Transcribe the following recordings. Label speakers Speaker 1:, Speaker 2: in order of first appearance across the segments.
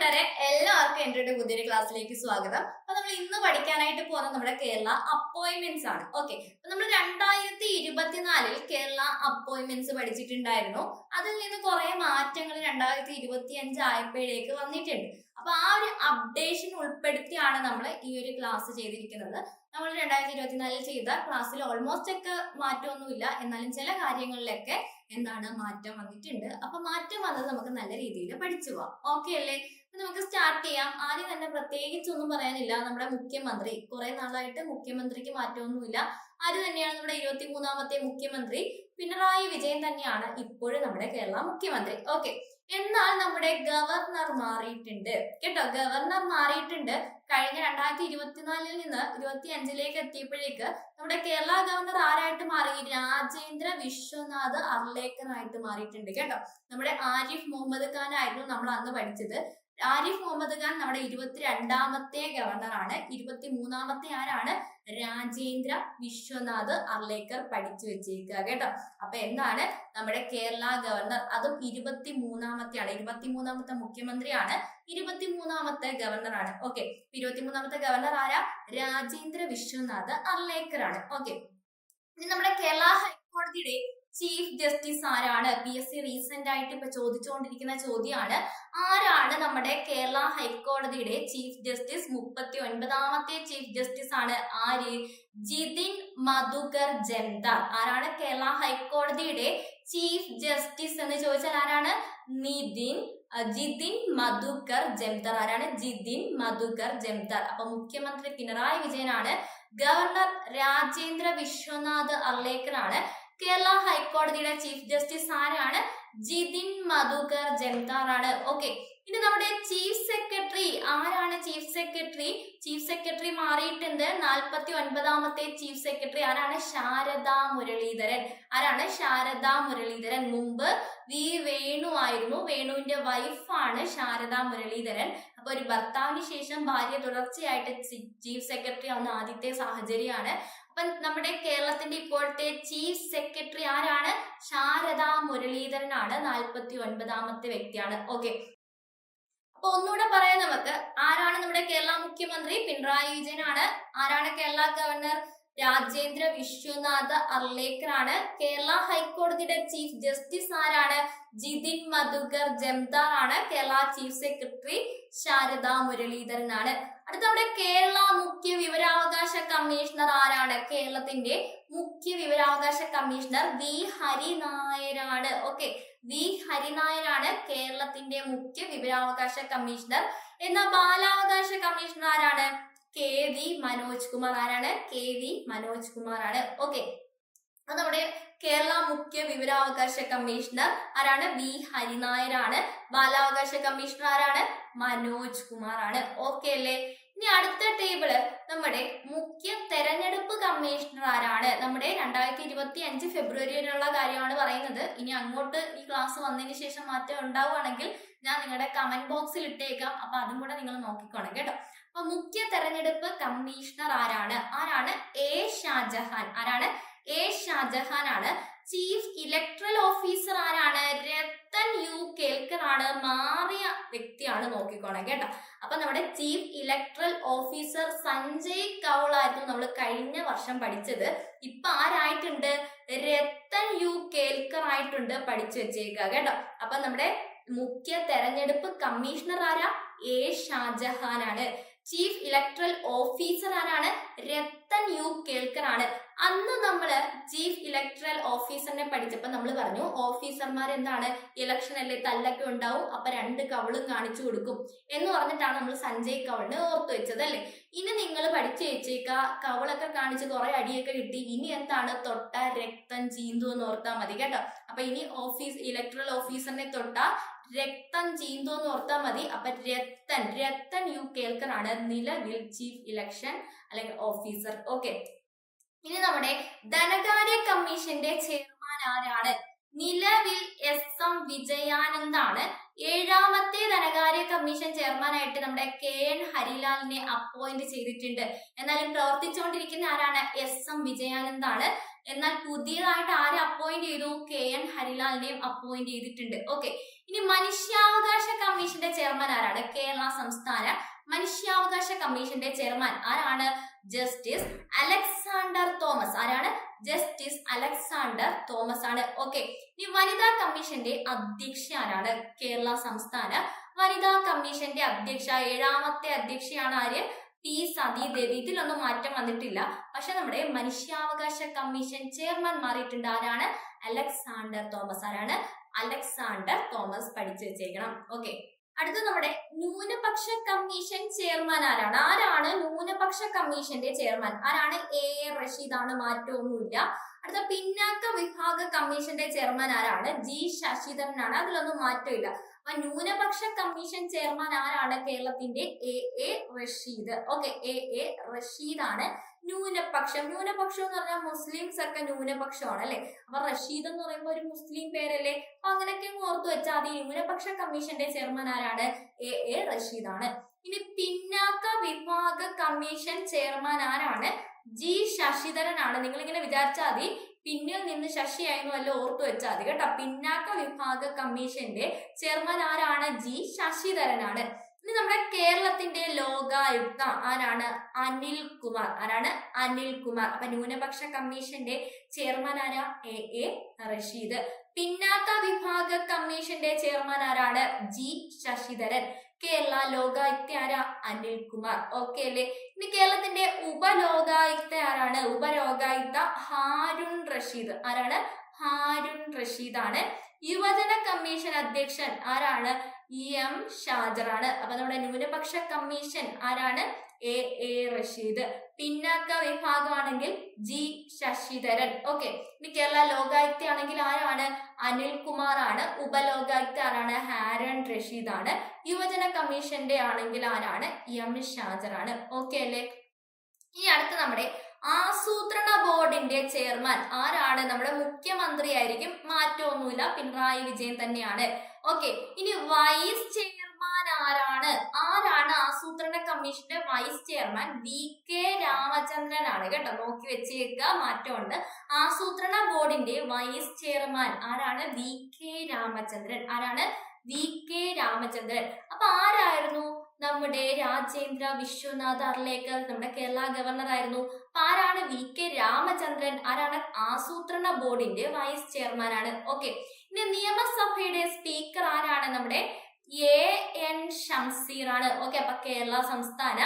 Speaker 1: കൂട്ടുകാരെ എല്ലാവർക്കും എന്റെ പുതിയൊരു ക്ലാസ്സിലേക്ക് സ്വാഗതം. അപ്പൊ നമ്മൾ ഇന്ന് പഠിക്കാനായിട്ട് പോകുന്നത് നമ്മുടെ കേരള അപ്പോയിന്റ്മെന്റ്സ് ആണ്. ഓക്കെ നമ്മൾ രണ്ടായിരത്തി ഇരുപത്തിനാലിൽ കേരള അപ്പോയിന്റ്മെന്റ്സ് പഠിച്ചിട്ടുണ്ടായിരുന്നു. അതിൽ നിന്ന് കുറെ മാറ്റങ്ങൾ രണ്ടായിരത്തി ഇരുപത്തി അഞ്ച് ആയപ്പോഴേക്ക് വന്നിട്ടുണ്ട്. അപ്പൊ ആ ഒരു അപ്ഡേഷൻ ഉൾപ്പെടുത്തിയാണ് നമ്മൾ ഈ ഒരു ക്ലാസ് ചെയ്തിരിക്കുന്നത്. നമ്മൾ രണ്ടായിരത്തി ഇരുപത്തിനാലിൽ ചെയ്ത ക്ലാസ്സിൽ ഓൾമോസ്റ്റ് ഒക്കെ മാറ്റമൊന്നുമില്ല. എന്നാലും ചില കാര്യങ്ങളിലൊക്കെ എന്താണ് മാറ്റം വന്നിട്ടുണ്ട്. അപ്പൊ മാറ്റം വന്നത് നമുക്ക് നല്ല രീതിയിൽ പഠിച്ചു പോവാം. ഓക്കെ അല്ലേ? നമുക്ക് സ്റ്റാർട്ട് ചെയ്യാം. ആദ്യം തന്നെ പ്രത്യേകിച്ച് ഒന്നും പറയാനില്ല. നമ്മുടെ മുഖ്യമന്ത്രി കുറെ നാളായിട്ട് മുഖ്യമന്ത്രിക്ക് മാറ്റമൊന്നുമില്ല. ആര് തന്നെയാണ് നമ്മുടെ ഇരുപത്തി മൂന്നാമത്തെ മുഖ്യമന്ത്രി പിണറായി വിജയൻ തന്നെയാണ് ഇപ്പോഴും നമ്മുടെ കേരള മുഖ്യമന്ത്രി. ഓക്കെ എന്നാൽ നമ്മുടെ ഗവർണർ മാറിയിട്ടുണ്ട്. കേട്ടോ ഗവർണർ മാറിയിട്ടുണ്ട്. കഴിഞ്ഞ രണ്ടായിരത്തി ഇരുപത്തിനാലിൽ നിന്ന് ഇരുപത്തി അഞ്ചിലേക്ക് എത്തിയപ്പോഴേക്ക് നമ്മുടെ കേരള ഗവർണർ ആരായിട്ട് മാറി? രാജേന്ദ്ര വിശ്വനാഥ് അർലേക്കറായിട്ട് മാറിയിട്ടുണ്ട് കേട്ടോ. നമ്മുടെ ആരിഫ് മുഹമ്മദ് ഖാൻ ആയിരുന്നു നമ്മൾ അന്ന് പഠിച്ചത്. ആരിഫ് മുഹമ്മദ് ഖാൻ നമ്മുടെ ഇരുപത്തിരണ്ടാമത്തെ ഗവർണറാണ് ഇരുപത്തി മൂന്നാമത്തെ ആരാണ്? രാജേന്ദ്ര വിശ്വനാഥ് അർലേക്കർ പഠിച്ചു വെച്ചേക്കുക കേട്ടോ. അപ്പൊ എന്താണ്? നമ്മുടെ കേരള ഗവർണർ അതും ഇരുപത്തി മൂന്നാമത്തെയാണ് ഇരുപത്തി മൂന്നാമത്തെ മുഖ്യമന്ത്രിയാണ്. ഇരുപത്തി മൂന്നാമത്തെ ഗവർണറാണ് ഓക്കെ ഇരുപത്തി മൂന്നാമത്തെ ഗവർണർ ആരാ? രാജേന്ദ്ര വിശ്വനാഥ് അർലേക്കർ ആണ്. ഓക്കെ നമ്മുടെ കേരള ഹൈക്കോടതിയുടെ ചീഫ് ജസ്റ്റിസ് ആരാണ്? പി എസ് സി റീസെന്റ് ആയിട്ട് ഇപ്പൊ ചോദിച്ചുകൊണ്ടിരിക്കുന്ന ചോദ്യമാണ് ആരാണ് നമ്മുടെ കേരള ഹൈക്കോടതിയുടെ ചീഫ് ജസ്റ്റിസ്? മുപ്പത്തി ഒൻപതാമത്തെ ചീഫ് ജസ്റ്റിസ് ആണ് ആര്? ജിതിൻ മധുകർ ജംദാർ ആരാണ് കേരള ഹൈക്കോടതിയുടെ ചീഫ് ജസ്റ്റിസ് എന്ന് ചോദിച്ചാൽ ആരാണ്? നിതിൻ ജിതിൻ മധുകർ ജംതർ ആരാണ്? ജിതിൻ മധുകർ ജംതർ അപ്പൊ മുഖ്യമന്ത്രി പിണറായി വിജയനാണ്. ഗവർണർ രാജേന്ദ്ര വിശ്വനാഥ് അർലേക്കറാണ് കേരള ഹൈക്കോടതിയുടെ ചീഫ് ജസ്റ്റിസ് ആരാണ്? ജിതിൻ മധുകർ ജൻതാർ ആണ് ഓക്കെ ഇനി നമ്മുടെ ചീഫ് സെക്രട്ടറി ആരാണ് ചീഫ് സെക്രട്ടറി? ചീഫ് സെക്രട്ടറി മാറിയിട്ടുണ്ട്. നാൽപ്പത്തി ഒൻപതാമത്തെ ചീഫ് സെക്രട്ടറി ആരാണ്? ശാരദാ മുരളീധരൻ. ആരാണ്? ശാരദാ മുരളീധരൻ. മുമ്പ് വി വേണു ആയിരുന്നു. വേണുവിന്റെ വൈഫാണ് ശാരദാ മുരളീധരൻ. അപ്പൊ ഒരു ഭർത്താവിന് ശേഷം ഭാര്യ തുടർച്ചയായിട്ട് ചീഫ് സെക്രട്ടറി ആവുന്ന ആദ്യത്തെ സാഹചര്യമാണ് അപ്പൊ നമ്മുടെ കേരളത്തിന്റെ ഇപ്പോഴത്തെ ചീഫ് സെക്രട്ടറി ആരാണ്? ശാരദാ മുരളീധരനാണ്. നാൽപ്പത്തി ഒൻപതാമത്തെ വ്യക്തിയാണ്. ഓക്കെ അപ്പൊ ഒന്നുകൂടെ പറയാം നമുക്ക്. ആരാണ് നമ്മുടെ കേരള മുഖ്യമന്ത്രി? പിണറായി വിജയനാണ്. ആരാണ് കേരള ഗവർണർ രാജേന്ദ്ര വിശ്വനാഥ് അർലേക്കർ ആണ് കേരള ഹൈക്കോടതിയുടെ ചീഫ് ജസ്റ്റിസ് ആരാണ്? ജിതിൻ മധുകർ ജംദാർ ആണ് കേരള ചീഫ് സെക്രട്ടറി ശാരദാ മുരളീധരനാണ്. അടുത്ത നമ്മുടെ കേരള മുഖ്യ വിവരാവകാശ കമ്മീഷണർ ആരാണ്? കേരളത്തിന്റെ മുഖ്യ വിവരാവകാശ കമ്മീഷണർ വി ഹരിനായരാണ്. ഓക്കെ. വി ഹരിനായരാണ് കേരളത്തിന്റെ മുഖ്യ വിവരാവകാശ കമ്മീഷണർ. എന്ന ബാലാവകാശ കമ്മീഷണർ ആരാണ്? K V Manoj Kumar. ആരാണ്? കെ വി മനോജ് കുമാർ ആണ്. ഓക്കെ അത് നമ്മുടെ കേരള മുഖ്യ വിവരാവകാശ കമ്മീഷണർ ആരാണ്? വി ഹരിനായരാണ്. ബാലാവകാശ കമ്മീഷണർ ആരാണ്? മനോജ് കുമാർ ആണ്. ഓക്കെ അല്ലേ? ഇനി അടുത്ത ടേബിൾ നമ്മുടെ മുഖ്യ തെരഞ്ഞെടുപ്പ് കമ്മീഷണർ ആരാണ്? നമ്മുടെ രണ്ടായിരത്തി ഇരുപത്തി അഞ്ച് ഫെബ്രുവരിയിലുള്ള കാര്യമാണ് പറയുന്നത്. ഇനി അങ്ങോട്ട് ഈ ക്ലാസ് വന്നതിന് ശേഷം മാറ്റം ഉണ്ടാവുകയാണെങ്കിൽ ഞാൻ നിങ്ങളുടെ കമന്റ് ബോക്സിൽ ഇട്ടേക്കാം. അപ്പൊ അതും കൂടെ നിങ്ങൾ നോക്കിക്കോണം കേട്ടോ. അപ്പൊ മുഖ്യ തെരഞ്ഞെടുപ്പ് കമ്മീഷണർ ആരാണ്? ആരാണ്? എ ഷാജഹാൻ. ആരാണ്? എ ഷാജഹാൻ ആണ്. ചീഫ് ഇലക്ട്രൽ ഓഫീസർ ആരാണ്? രത്തൻ യു കേൽക്കർ ആണ് മാറിയ വ്യക്തിയാണ് നോക്കിക്കോണം കേട്ടോ. അപ്പൊ നമ്മുടെ chief electoral officer Sanjay Kaul ആയിരുന്നു നമ്മൾ കഴിഞ്ഞ വർഷം പഠിച്ചത്. ഇപ്പൊ ആരായിട്ടുണ്ട്? രത്തൻ യു കേൽക്കർ ആയിട്ടുണ്ട് പഠിച്ചു വെച്ചേക്കുക കേട്ടോ. അപ്പൊ നമ്മുടെ മുഖ്യ തെരഞ്ഞെടുപ്പ് കമ്മീഷണർ ആരാ? എ ഷാജഹാൻ ആണ് ചീഫ് ഇലക്ട്രൽ ഓഫീസർ ആരാണ്? രത്തൻ യു കേൽക്കർ ആണ് അന്ന് നമ്മൾ ചീഫ് ഇലക്ട്രൽ ഓഫീസറിനെ പഠിച്ചപ്പോൾ നമ്മൾ പറഞ്ഞു ഓഫീസർമാർ എന്താണ്? ഇലക്ഷൻ അല്ലേ തല്ലൊക്കെ ഉണ്ടാവും അപ്പൊ രണ്ട് കവളും കാണിച്ചു കൊടുക്കും. എന്ന് പറഞ്ഞിട്ടാണ് നമ്മൾ സഞ്ജയ് കവളിനെ ഓർത്തു വെച്ചത് അല്ലേ? ഇനി നിങ്ങൾ പഠിച്ചു വെച്ചേക്ക കവളൊക്കെ കാണിച്ച് കുറെ അടിയൊക്കെ കിട്ടി ഇനി എന്താണ്? തൊട്ട രക്തം ചീന്തു എന്ന് ഓർത്താൽ മതി കേട്ടോ. അപ്പൊ ഇനി ഓഫീസ് ഇലക്ട്രൽ ഓഫീസറിനെ തൊട്ട രക്തം ചീന്തു എന്ന് ഓർത്താൽ മതി. അപ്പൊ രക്തൻ രക്തൻ യു കേൾക്കറാണ് നിലവിൽ ചീഫ് ഇലക്ഷൻ അല്ലെങ്കിൽ ഓഫീസർ ഓക്കെ ഇനി നമ്മുടെ ധനകാര്യ കമ്മീഷന്റെ ചെയർമാൻ ആരാണ്? നിലവിൽ എസ് എം വിജയാനന്ദാണ്. ഏഴാമത്തെ ധനകാര്യ കമ്മീഷൻ ചെയർമാനായിട്ട് നമ്മുടെ കെ എൻ ഹരിലാലിനെ അപ്പോയിന്റ് ചെയ്തിട്ടുണ്ട്. എന്നാലും പ്രവർത്തിച്ചുകൊണ്ടിരിക്കുന്ന ആരാണ്? എസ് എം വിജയാനന്ദാണ്. എന്നാൽ പുതിയതായിട്ട് ആരെ അപ്പോയിന്റ് ചെയ്തു? കെ എൻ ഹരിലാലിനെയും അപ്പോയിന്റ് ചെയ്തിട്ടുണ്ട്. ഓക്കെ. ഇനി മനുഷ്യാവകാശ കമ്മീഷന്റെ ചെയർമാൻ ആരാണ്? കേരള സംസ്ഥാന മനുഷ്യാവകാശ കമ്മീഷന്റെ ചെയർമാൻ ആരാണ്? Justice Alexander Thomas. ആരാണ്? ജസ്റ്റിസ് അലക്സാണ്ടർ തോമസ് ആണ്. ഓക്കെ ഇനി വനിതാ കമ്മീഷന്റെ അധ്യക്ഷ ആരാണ്? കേരള സംസ്ഥാന വനിതാ കമ്മീഷന്റെ അധ്യക്ഷ. ഏഴാമത്തെ അധ്യക്ഷയാണ് ആര്? പി സതീദേവി. ഇതിലൊന്നും മാറ്റം വന്നിട്ടില്ല. പക്ഷെ നമ്മുടെ മനുഷ്യാവകാശ കമ്മീഷൻ ചെയർമാൻ മാറിയിട്ടുണ്ട്. ആരാണ്? അലക്സാണ്ടർ തോമസ് ആരാണ്? അലക്സാണ്ടർ തോമസ് പഠിച്ചു വെച്ചേക്കണം. ഓക്കെ അടുത്ത നമ്മുടെ ന്യൂനപക്ഷ കമ്മീഷൻ ചെയർമാൻ ആരാണ്? ആരാണ് ന്യൂനപക്ഷ കമ്മീഷന്റെ ചെയർമാൻ? ആരാണ്? എ. എ. റഷീദ് ആണ് മാറ്റമൊന്നുമില്ല. അടുത്ത പിന്നാക്ക വിഭാഗ കമ്മീഷന്റെ ചെയർമാൻ ആരാണ്? ജി. ശശിധരനാണ്. അതിലൊന്നും മാറ്റമില്ല. അപ്പൊ ന്യൂനപക്ഷ കമ്മീഷൻ ചെയർമാൻ ആരാണ് കേരളത്തിന്റെ? A. A. Rasheed. Okay A. A. Rasheed ആണ് ന്യൂനപക്ഷം. ന്യൂനപക്ഷം എന്ന് പറഞ്ഞാൽ മുസ്ലിംസ് ഒക്കെ ന്യൂനപക്ഷമാണ് അല്ലെ? അപ്പൊ റഷീദ് എന്ന് പറയുമ്പോൾ ഒരു മുസ്ലിം പേരല്ലേ? അപ്പൊ അങ്ങനെയൊക്കെ അങ്ങ് ഓർത്തു വെച്ചാൽ അത് ന്യൂനപക്ഷ കമ്മീഷന്റെ ചെയർമാൻ ആരാണ്? എ. എ. റഷീദാണ്. ഇനി പിന്നാക്ക വിഭാഗ കമ്മീഷൻ ചെയർമാൻ ആരാണ്? ജി. ശശിധരനാണ്. നിങ്ങൾ ഇങ്ങനെ വിചാരിച്ചാൽ മതി. പിന്നിൽ നിന്ന് ശശിയായിരുന്നു അല്ല ഓർത്തു വെച്ചാൽ മതി കേട്ടോ. പിന്നാക്ക വിഭാഗ കമ്മീഷന്റെ ചെയർമാൻ ആരാണ്? ജി. ശശിധരനാണ്. ഇനി നമ്മുടെ കേരളത്തിന്റെ ലോകായുക്ത ആരാണ്? അനിൽ കുമാർ. ആരാണ്? അനിൽ കുമാർ. അപ്പൊ ന്യൂനപക്ഷ കമ്മീഷന്റെ ചെയർമാൻ ആരാ? എ. എ. റഷീദ്. പിന്നാക്ക വിഭാഗ കമ്മീഷന്റെ ചെയർമാൻ ആരാണ്? ജി. ശശിധരൻ. കേരള ലോകായുക്ത ആരാ? അനിൽ കുമാർ. ഓക്കെ അല്ലേ? ഇനി കേരളത്തിന്റെ ഉപലോകായുക്ത ആരാണ്? ഉപലോകായുക്ത ഹാരുൺ റഷീദ്. ആരാണ്? ഹാരുൺ റഷീദ് ആണ് യുവജന കമ്മീഷൻ അധ്യക്ഷൻ ആരാണ്? എം ഷാജറാണ്. അപ്പൊ നമ്മുടെ ന്യൂനപക്ഷ കമ്മീഷൻ ആരാണ്? എ. എ. റഷീദ്. പിന്നാക്ക വിഭാഗമാണെങ്കിൽ ജി. ശശിധരൻ. ഓക്കെ. ഇനി കേരള ലോകായുക്ത ആണെങ്കിൽ ആരാണ്? അനിൽ കുമാർ ആണ് ഉപലോകായുക്ത ആരാണ്? ഹാരൺ റഷീദ് ആണ് യുവജന കമ്മീഷന്റെ ആണെങ്കിൽ ആരാണ്? എം ഷാജറാണ്. ഓക്കെ അല്ലേ? ഇനി അടുത്ത് നമ്മുടെ ആസൂത്രണ ബോർഡിന്റെ ചെയർമാൻ. ആരാണ്? നമ്മുടെ മുഖ്യമന്ത്രി ആയിരിക്കും മാറ്റമൊന്നുമില്ല. പിണറായി വിജയൻ തന്നെയാണ്. ഓക്കെ ഇനി വൈസ് ചെയർമാൻ ആരാണ്? ആരാണ് ആസൂത്രണ കമ്മീഷന്റെ vice chairman V K Ramachandran ആണ് കേട്ടോ. നോക്കി വെച്ചേക്ക മാറ്റമുണ്ട്. ആസൂത്രണ ബോർഡിന്റെ വൈസ് ചെയർമാൻ ആരാണ്? V K Ramachandran. ആരാണ്? V K Ramachandran. അപ്പൊ ആരായിരുന്നു? നമ്മുടെ രാജേന്ദ്ര വിശ്വനാഥ് അർലേക്കർ നമ്മുടെ കേരള ഗവർണർ ആയിരുന്നു. ആരാണ് വി കെ രാമചന്ദ്രൻ? ആരാണ്? ആസൂത്രണ ബോർഡിന്റെ വൈസ് ചെയർമാനാണ് ഓക്കെ ഇനി നിയമസഭയുടെ സ്പീക്കർ ആരാണ് നമ്മുടെ? എ എൻ ഷംസീർ ആണ്. ഓക്കെ അപ്പൊ കേരള സംസ്ഥാന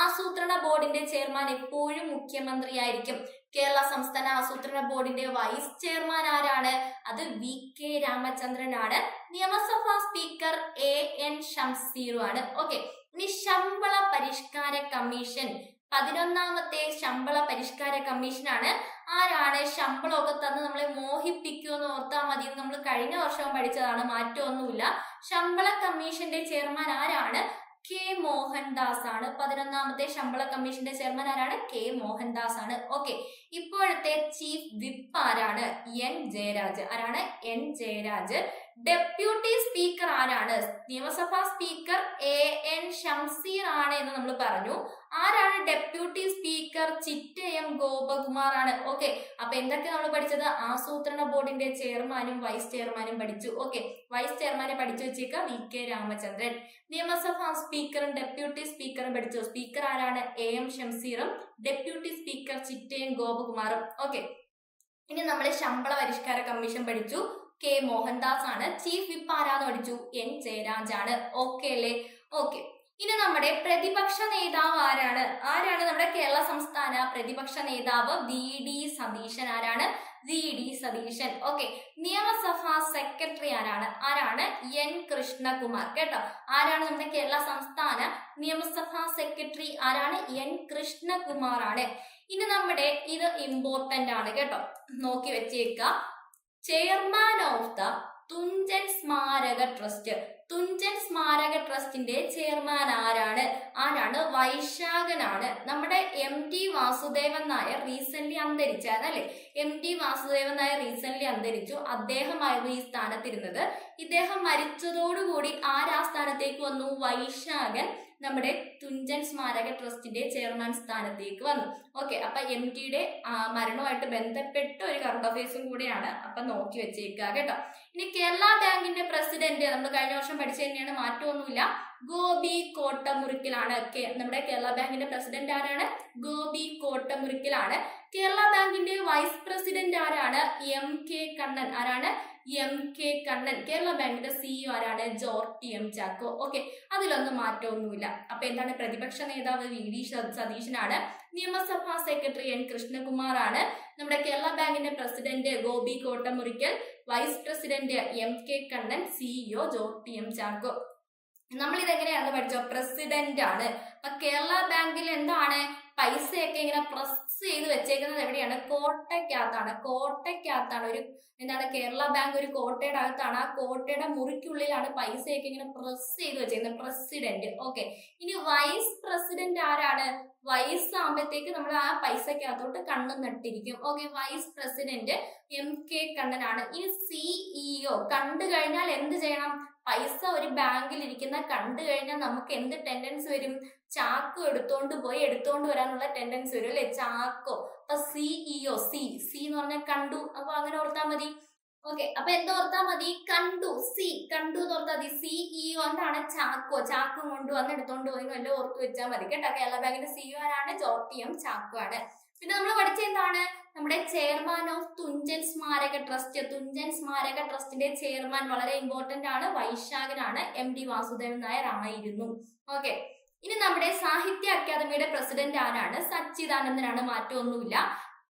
Speaker 1: ആസൂത്രണ ബോർഡിന്റെ ചെയർമാൻ എപ്പോഴും മുഖ്യമന്ത്രി ആയിരിക്കും കേരള സംസ്ഥാന ആസൂത്രണ ബോർഡിന്റെ വൈസ് ചെയർമാൻ ആരാണ്? അത് വി കെ രാമചന്ദ്രൻ ആണ്. നിയമസഭാ സ്പീക്കർ എ എൻ ഷംസീറു ആണ്. ഓക്കെ ഇനി ശമ്പള പരിഷ്കാര കമ്മീഷൻ. പതിനൊന്നാമത്തെ ശമ്പള പരിഷ്കാര കമ്മീഷനാണ് ആരാണ്? ശമ്പളമൊക്കെ തന്ന് നമ്മളെ മോഹിപ്പിക്കുമെന്ന് ഓർത്താൽ മതി. നമ്മൾ കഴിഞ്ഞ വർഷവും പഠിച്ചതാണ് മാറ്റമൊന്നുമില്ല. ശമ്പള കമ്മീഷന്റെ ചെയർമാൻ ആരാണ്? കെ മോഹൻദാസ് ആണ് പതിനൊന്നാമത്തെ ശമ്പള കമ്മീഷന്റെ ചെയർമാൻ ആരാണ്? കെ മോഹൻദാസ് ആണ് ഓക്കെ. ഇപ്പോഴത്തെ ചീഫ് വിപ്പ് ആരാണ്? എൻ ജയരാജ്. ആരാണ്? എൻ ജയരാജ്. ഡെപ്യൂട്ടി സ്പീക്കർ ആരാണ്? നിയമസഭാ സ്പീക്കർ എ എൻ ഷംസീർ ആണ് എന്ന് നമ്മൾ പറഞ്ഞു. ആരാണ് ഡെപ്യൂട്ടി സ്പീക്കർ ചിറ്റയം ഗോപകുമാർ ആണ് ഓക്കെ അപ്പൊ എന്തൊക്കെ നമ്മൾ പഠിച്ചത്? ആസൂത്രണ ബോർഡിന്റെ ചെയർമാനും വൈസ് ചെയർമാനും പഠിച്ചു. ഓക്കെ വൈസ് ചെയർമാനെ പഠിച്ചു വെച്ചേക്ക വി കെ രാമചന്ദ്രൻ. നിയമസഭാ സ്പീക്കറും ഡെപ്യൂട്ടി സ്പീക്കറും പഠിച്ചു. സ്പീക്കർ ആരാണ്? എ എം ഷംസീറും ഡെപ്യൂട്ടി സ്പീക്കർ ചിറ്റയം ഗോപകുമാറും. ഓക്കെ ഇനി നമ്മൾ ശമ്പള പരിഷ്കാര കമ്മീഷൻ പഠിച്ചു. കെ മോഹൻദാസ് ആണ് ചീഫ് വിപ്പ് ആരാന്ന് പഠിച്ചു? എൻ ജയരാജ് ആണ് ഓക്കെ അല്ലേ? ഓക്കെ ഇനി നമ്മുടെ പ്രതിപക്ഷ നേതാവ് ആരാണ്? ആരാണ് നമ്മുടെ കേരള സംസ്ഥാന പ്രതിപക്ഷ നേതാവ്? വി ഡി സതീശൻ ആരാണ്? V D Satheesan. ഓക്കെ നിയമസഭാ സെക്രട്ടറി ആരാണ്? ആരാണ്? എൻ കൃഷ്ണകുമാർ. കേട്ടോ? ആരാണ് നമ്മുടെ കേരള സംസ്ഥാന നിയമസഭാ സെക്രട്ടറി ആരാണ്? എൻ കൃഷ്ണകുമാർ ആണ് ഇനി നമ്മുടെ ഇത് ഇമ്പോർട്ടന്റ് ആണ്. കേട്ടോ? നോക്കി വെച്ചേക്ക ചെയർമാൻ ഓഫ് ദ തുഞ്ചൻ സ്മാരക ട്രസ്റ്റ്. തുഞ്ചൻ സ്മാരക ട്രസ്റ്റിന്റെ ചെയർമാൻ ആരാണ്? ആരാണ്? വൈശാഖനാണ്. നമ്മുടെ M T Vasudevan Nair recent അന്തരിച്ച അല്ലെ? M T Vasudevan Nair recent അന്തരിച്ചു. അദ്ദേഹമായിരുന്നു ഈ സ്ഥാനത്തിരുന്നത്. ഇദ്ദേഹം മരിച്ചതോടുകൂടി ആരാ സ്ഥാനത്തേക്ക് വന്നു? വൈശാഖൻ. നമ്മുടെ തുഞ്ചൻ സ്മാരക ട്രസ്റ്റിന്റെ ചെയർമാൻ സ്ഥാനത്തേക്ക് വന്നു. ഓക്കെ അപ്പൊ എം ടിയുടെ മരണവുമായിട്ട് ബന്ധപ്പെട്ട ഒരു കറണ്ട് അഫയേഴ്സും കൂടെയാണ് അപ്പൊ നോക്കി വെച്ചേക്കുക കേട്ടോ. ഇനി കേരള ബാങ്കിന്റെ പ്രസിഡന്റ് നമ്മൾ കഴിഞ്ഞ വർഷം പഠിച്ചു തന്നെയാണ് മാറ്റമൊന്നുമില്ല. ഗോപി കോട്ടമുറിക്കലാണ്. നമ്മുടെ കേരള ബാങ്കിന്റെ പ്രസിഡന്റ് ആരാണ്? ഗോപി കോട്ടമുറിക്കലാണ്. കേരള ബാങ്കിന്റെ വൈസ് പ്രസിഡന്റ് ആരാണ്? M K Kannan. ആരാണ്? എം കെ കണ്ണൻ കേരള ബാങ്കിന്റെ സിഇഒ ആരാണ്? ജോർട്ടി എം ചാക്കോ. ഓക്കെ അതിലൊന്നും മാറ്റമൊന്നുമില്ല. അപ്പൊ എന്താണ് പ്രതിപക്ഷ നേതാവ് വി ഡി സതീശനാണ്. നിയമസഭാ സെക്രട്ടറി എൻ കൃഷ്ണകുമാർ ആണ് നമ്മുടെ കേരള ബാങ്കിന്റെ president Gopi Kottamurickal vice president M K Kannan CEO Jorty M Chacko. നമ്മൾ ഇതെങ്ങനെയാണ് പഠിച്ചോ പ്രസിഡന്റ് ആണ്. അപ്പൊ കേരള ബാങ്കിൽ എന്താണ് പൈസയൊക്കെ ഇങ്ങനെ പ്രസ് ചെയ്ത് വെച്ചേക്കുന്നത് എവിടെയാണ്? കോട്ടയ്ക്കകത്താണ്. കോട്ടയ്ക്കകത്താണ് ഒരു എന്താണ് കേരള ബാങ്ക് ഒരു കോട്ടയുടെ അകത്താണ്. ആ കോട്ടയുടെ മുറിക്കുള്ളിലാണ് പൈസയൊക്കെ ഇങ്ങനെ പ്രസ് ചെയ്ത് വെച്ചേക്കുന്നത്. പ്രസിഡന്റ് ഓക്കെ ഇനി വൈസ് പ്രസിഡന്റ് ആരാണ്? വൈസ് ആകുമ്പോഴത്തേക്ക് നമ്മൾ ആ പൈസക്കകത്തോട്ട് കണ്ണു നട്ടിരിക്കും. Okay vice president M K കണ്ണനാണ്. ഇനി സിഇഒ കണ്ടു കഴിഞ്ഞാൽ എന്ത് ചെയ്യണം? പൈസ ഒരു ബാങ്കിൽ ഇരിക്കുന്ന കണ്ടു കഴിഞ്ഞാൽ നമുക്ക് എന്ത് ടെൻഡൻസ് വരും? ചാക്കോ എടുത്തോണ്ട് പോയി എടുത്തോണ്ട് വരാനുള്ള ടെൻഡൻസ് വരും അല്ലെ? ചാക്കോ. അപ്പൊ സിഇഒ സി സി എന്ന് പറഞ്ഞാൽ കണ്ടു. അപ്പൊ അങ്ങനെ ഓർത്താൽ മതി. ഓക്കെ അപ്പൊ എന്തോർത്താ മതി? കണ്ടു സി കണ്ടു എന്ന് ഓർത്താ മതി. സി ഇ എന്താണ് ചാക്കോ ചാക്കോ കൊണ്ടുവന്ന് എടുത്തോണ്ട് പോയി വല്ല ഓർത്ത് വെച്ചാൽ മതി കേട്ടോ. കേരള ബാങ്കിന്റെ സി സിഇഒ ആരാണ്? ചോട്ടിയും ചാക്കോ ആണ്. പിന്നെ നമ്മൾ പഠിച്ച എന്താണ്? നമ്മുടെ ചെയർമാൻ ഓഫ് തുഞ്ചൻ സ്മാരക ട്രസ്റ്റ് തുഞ്ചൻ സ്മാരക ട്രസ്റ്റിന്റെ ചെയർമാൻ വളരെ ഇമ്പോർട്ടന്റ് ആണ്. വൈശാഖനാണ് എം ഡി വാസുദേവൻ നായർ ആയിരുന്നു. ഓക്കെ ഇനി നമ്മുടെ സാഹിത്യ അക്കാദമിയുടെ പ്രസിഡന്റ് ആരാണ്? സച്ചിദാനന്ദനാണ്. മാറ്റമൊന്നുമില്ല.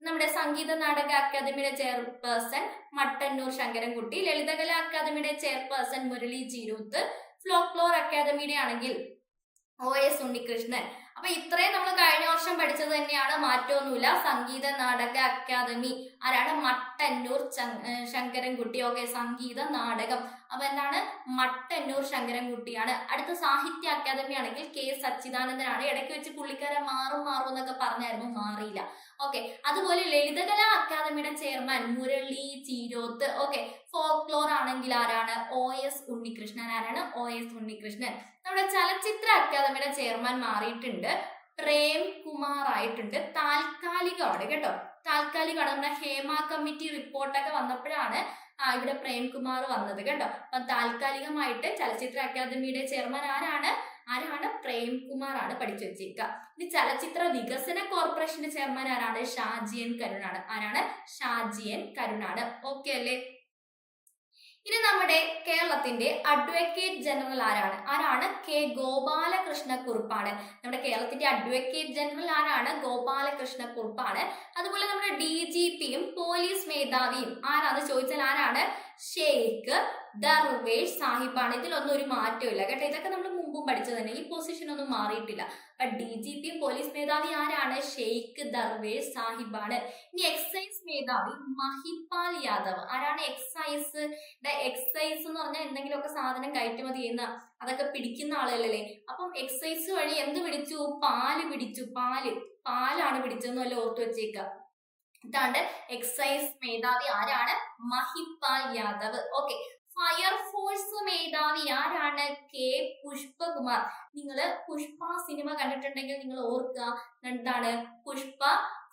Speaker 1: നമ്മുടെ സംഗീത നാടക അക്കാദമിയുടെ ചെയർപേഴ്സൺ മട്ടന്നൂർ ശങ്കരൻകുട്ടി ലളിതകലാ അക്കാദമിയുടെ ചെയർപേഴ്സൺ മുരളി ജീരൂത്ത് ഫ്ലോക്ലോർ അക്കാദമിയുടെ ആണെങ്കിൽ ഒ എസ് ഉണ്ണികൃഷ്ണൻ. അപ്പൊ ഇത്രയും നമ്മൾ കഴിഞ്ഞ വർഷം പഠിച്ചത് തന്നെയാണ് മാറ്റമൊന്നുമില്ല സംഗീത നാടക അക്കാദമി ആരാണ്? മട്ടന്നൂർ ശങ്കരൻകുട്ടി ഓക്കെ സംഗീത നാടകം. അപ്പൊ എന്താണ്? മട്ടന്നൂർ ശങ്കരൻകുട്ടിയാണ്. അടുത്ത സാഹിത്യ അക്കാദമി ആണെങ്കിൽ കെ സച്ചിദാനന്ദനാണ് ഇടയ്ക്ക് വെച്ച് പുള്ളിക്കാരൻ മാറും മാറും എന്നൊക്കെ പറഞ്ഞായിരുന്നു. മാറിയില്ല. ഓക്കെ. അതുപോലെ ലളിതകലാ അക്കാദമിയുടെ chairman Murali Cheeroth. Okay. Folklore ആണെങ്കിൽ ആരാണ്? ഒ എസ് ഉണ്ണികൃഷ്ണൻ ആരാണ്? O S Unnikrishnan. നമ്മുടെ ചലച്ചിത്ര അക്കാദമിയുടെ ചെയർമാൻ മാറിയിട്ടുണ്ട്. പ്രേം കുമാർ ആയിട്ടുണ്ട്. താൽക്കാലികമാണ് കേട്ടോ. താൽക്കാലികമാണ് നമ്മുടെ ഹേമ കമ്മിറ്റി റിപ്പോർട്ടൊക്കെ വന്നപ്പോഴാണ് ആ ഇവിടെ പ്രേംകുമാർ വന്നത് കേട്ടോ. അപ്പം താൽക്കാലികമായിട്ട് ചലച്ചിത്ര അക്കാദമിയുടെ ചെയർമാൻ ആരാണ്? ആരാണ്? പ്രേംകുമാർ ആണ് പഠിച്ചു വെച്ചിരിക്കുക ഇനി ചലച്ചിത്ര വികസന കോർപ്പറേഷന്റെ ചെയർമാൻ ആരാണ്? ഷാജിയൻ കരുണാണ്. ആരാണ്? ഷാജിയൻ കരുണാണ്. ഓക്കെ അല്ലേ? ഇനി നമ്മുടെ കേരളത്തിന്റെ അഡ്വക്കേറ്റ് ജനറൽ ആരാണ്? ആരാണ്? കെ ഗോപാലകൃഷ്ണ കുറുപ്പാണ് നമ്മുടെ കേരളത്തിന്റെ അഡ്വക്കേറ്റ് ജനറൽ ആരാണ്? ഗോപാലകൃഷ്ണ കുറുപ്പാണ് അതുപോലെ നമ്മുടെ ഡി ജി പിയും പോലീസ് മേധാവിയും ആരാന്ന് ചോദിച്ചാൽ ആരാണ്? ഷെയ്ഖ് ദർവേഷ് സാഹിബാണ്. ഇതിലൊന്നും ഒരു മാറ്റമില്ല കേട്ടോ ഇതൊക്കെ നമ്മൾ മുമ്പും പഠിച്ചത് തന്നെ. ഈ പൊസിഷൻ ഒന്നും മാറിയിട്ടില്ല. ഡി ജി പി പോലീസ് മേധാവി ആരാണ്? ഷെയ്ഖ് ദർവേഷ് സാഹിബാണ്. ഇനി എക്സൈസ് മേധാവി മഹിപാൽ യാദവ്. ആരാണ് എക്സൈസ് എക്സൈസ് എന്ന് പറഞ്ഞാൽ എന്തെങ്കിലുമൊക്കെ സാധനം കയറ്റുമതി ചെയ്യുന്ന അതൊക്കെ പിടിക്കുന്ന ആളുകളല്ലേ. അപ്പം എക്സൈസ് വഴി എന്ത് പിടിച്ചു? പാൽ പിടിച്ചു. പാൽ. പാലാണ് പിടിച്ചതെന്ന് വല്ല ഓർത്തു വെച്ചേക്കുക ഇതാണ്ട് എക്സൈസ് മേധാവി ആരാണ്? മഹിപാൽ യാദവ്. ഓക്കെ. കെ പുഷ്പകുമാർ. നിങ്ങൾ പുഷ്പ സിനിമ കണ്ടിട്ടുണ്ടെങ്കിൽ നിങ്ങൾ ഓർക്കുക എന്താണ്? പുഷ്പ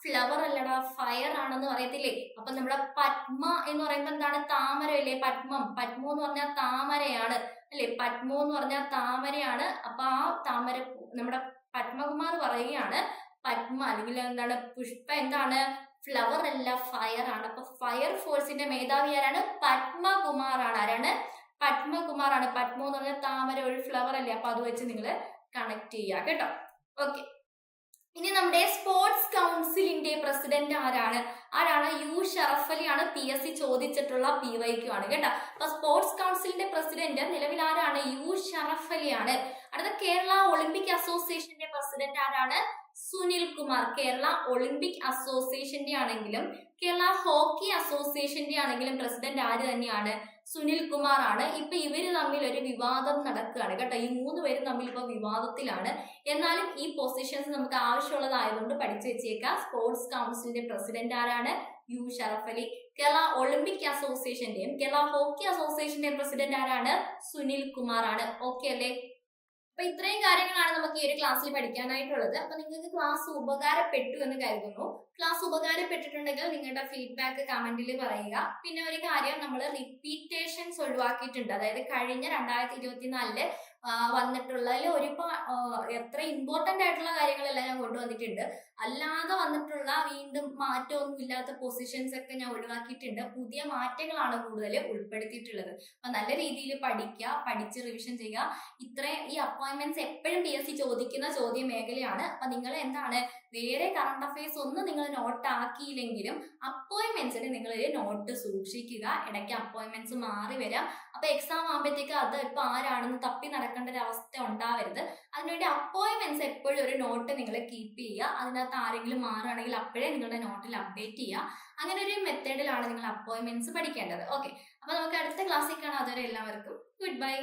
Speaker 1: ഫ്ലവർ അല്ലടാ ഫയർ ആണെന്ന് പറയത്തില്ലേ? അപ്പൊ നമ്മുടെ പത്മ എന്ന് പറയുമ്പോൾ എന്താണ്? താമര അല്ലേ പത്മം. പത്മം എന്ന് പറഞ്ഞാൽ താമരയാണ്. അല്ലെ? പത്മം എന്ന് പറഞ്ഞാൽ താമരയാണ്. അപ്പൊ ആ താമര നമ്മുടെ പത്മകുമാർ പറയുകയാണ് പത്മ അല്ലെങ്കിൽ എന്താണ്? പുഷ്പ എന്താണ്? ഫ്ലവർ അല്ല ഫയർ ആണ്. അപ്പൊ ഫയർ ഫോഴ്സിന്റെ മേധാവി ആരാണ്? പത്മകുമാർ ആണ്. ആരാണ്? പത്മകുമാർ ആണ് പത്മ എന്ന് പറഞ്ഞാൽ താമര ഒരു ഫ്ലവർ അല്ലേ? അപ്പൊ അത് വെച്ച് നിങ്ങൾ കണക്ട് ചെയ്യുക കേട്ടോ. ഓക്കെ ഇനി നമ്മുടെ സ്പോർട്സ് കൗൺസിലിന്റെ പ്രസിഡന്റ് ആരാണ്? ആരാണ്? യു ഷറഫ് അലിയാണ് പി എസ് സി ചോദിച്ചിട്ടുള്ള പി വൈക്കു ആണ് കേട്ടോ. അപ്പൊ സ്പോർട്സ് കൗൺസിലിന്റെ പ്രസിഡന്റ് നിലവിൽ ആരാണ്? യു ഷറഫ് അലിയാണ്. അടുത്ത കേരള ഒളിമ്പിക് അസോസിയേഷന്റെ പ്രസിഡന്റ് ആരാണ്? സുനിൽ കുമാർ. കേരള ഒളിമ്പിക് അസോസിയേഷന്റെ ആണെങ്കിലും കേരള ഹോക്കി അസോസിയേഷന്റെ ആണെങ്കിലും പ്രസിഡന്റ് ആര് തന്നെയാണ്? സുനിൽ കുമാർ ആണ് ഇപ്പൊ ഇവർ തമ്മിൽ ഒരു വിവാദം നടക്കുകയാണ് കേട്ടോ. ഈ മൂന്ന് പേരും തമ്മിൽ ഇപ്പൊ വിവാദത്തിലാണ്. എന്നാലും ഈ പൊസിഷൻസ് നമുക്ക് ആവശ്യമുള്ളതായതുകൊണ്ട് പഠിച്ചു വെച്ചേക്കാം. സ്പോർട്സ് കൗൺസിലിന്റെ പ്രസിഡന്റ് ആരാണ്? യു ഷറഫ് അലി. കേരള ഒളിമ്പിക് അസോസിയേഷന്റെയും കേരള ഹോക്കി അസോസിയേഷന്റെയും പ്രസിഡന്റ് ആരാണ്? സുനിൽ കുമാർ ആണ് ഓക്കെ അല്ലേ? അപ്പൊ ഇത്രയും കാര്യങ്ങളാണ് നമുക്ക് ഈ ഒരു ക്ലാസ്സിൽ പഠിക്കാനായിട്ടുള്ളത്. അപ്പൊ നിങ്ങൾക്ക് ക്ലാസ് ഉപകാരപ്പെട്ടു എന്ന് കരുതുന്നു. ക്ലാസ് ഉപകാരപ്പെട്ടിട്ടുണ്ടെങ്കിൽ നിങ്ങളുടെ ഫീഡ്ബാക്ക് കമന്റിൽ പറയുക. പിന്നെ ഒരു കാര്യം നമ്മൾ റിപ്പീറ്റേഷൻസ് ഒഴിവാക്കിയിട്ടുണ്ട്. അതായത് കഴിഞ്ഞ രണ്ടായിരത്തി ഇരുപത്തിനാലിൽ വന്നിട്ടുള്ളതിൽ ഒരുപാട് എത്ര ഇമ്പോർട്ടന്റ് ആയിട്ടുള്ള കാര്യങ്ങളെല്ലാം ഞാൻ കൊണ്ടുവന്നിട്ടുണ്ട്. അല്ലാതെ വന്നിട്ടുള്ള വീണ്ടും മാറ്റമൊന്നും ഇല്ലാത്ത പൊസിഷൻസ് ഒക്കെ ഞാൻ ഒഴിവാക്കിയിട്ടുണ്ട്. പുതിയ മാറ്റങ്ങളാണ് കൂടുതൽ ഉൾപ്പെടുത്തിയിട്ടുള്ളത്. അപ്പൊ നല്ല രീതിയിൽ പഠിക്കുക പഠിച്ച് റിവിഷൻ ചെയ്യുക. ഇത്രയും ഈ അപ്പോയിന്റ്മെന്റ്സ് എപ്പോഴും പി എസ് സി ചോദിക്കുന്ന ചോദ്യ മേഖലയാണ് അപ്പൊ നിങ്ങൾ എന്താണ് വേറെ കറണ്ട് അഫയേഴ്സ് ഒന്നും നിങ്ങൾ നോട്ട് ആക്കിയില്ലെങ്കിലും അപ്പോയിൻമെന്റ്സിന് നിങ്ങൾ ഒരു നോട്ട് സൂക്ഷിക്കുക. ഇടയ്ക്ക് അപ്പോയിൻമെന്റ്സ് മാറി വരാം. അപ്പൊ എക്സാം ആകുമ്പോഴത്തേക്ക് അത് ഇപ്പൊ ആരാണെന്ന് തപ്പി നടക്കേണ്ട ഒരു അവസ്ഥ ഉണ്ടാവരുത്. അതിനുവേണ്ടി അപ്പോയിൻമെന്റ്സ് എപ്പോഴും ഒരു നോട്ട് നിങ്ങൾ കീപ്പ് ചെയ്യുക. അതിനകത്ത് ആരെങ്കിലും മാറുകയാണെങ്കിൽ അപ്പോഴേ നിങ്ങളുടെ നോട്ടിൽ അപ്ഡേറ്റ് ചെയ്യുക. അങ്ങനെ ഒരു മെത്തേഡിലാണ് നിങ്ങൾ അപ്പോയിൻമെന്റ്സ് പഠിക്കേണ്ടത്. ഓക്കെ അപ്പൊ നമുക്ക് അടുത്ത ക്ലാസ്സിൽ കാണാം. അതുവരെ എല്ലാവർക്കും ഗുഡ് ബൈ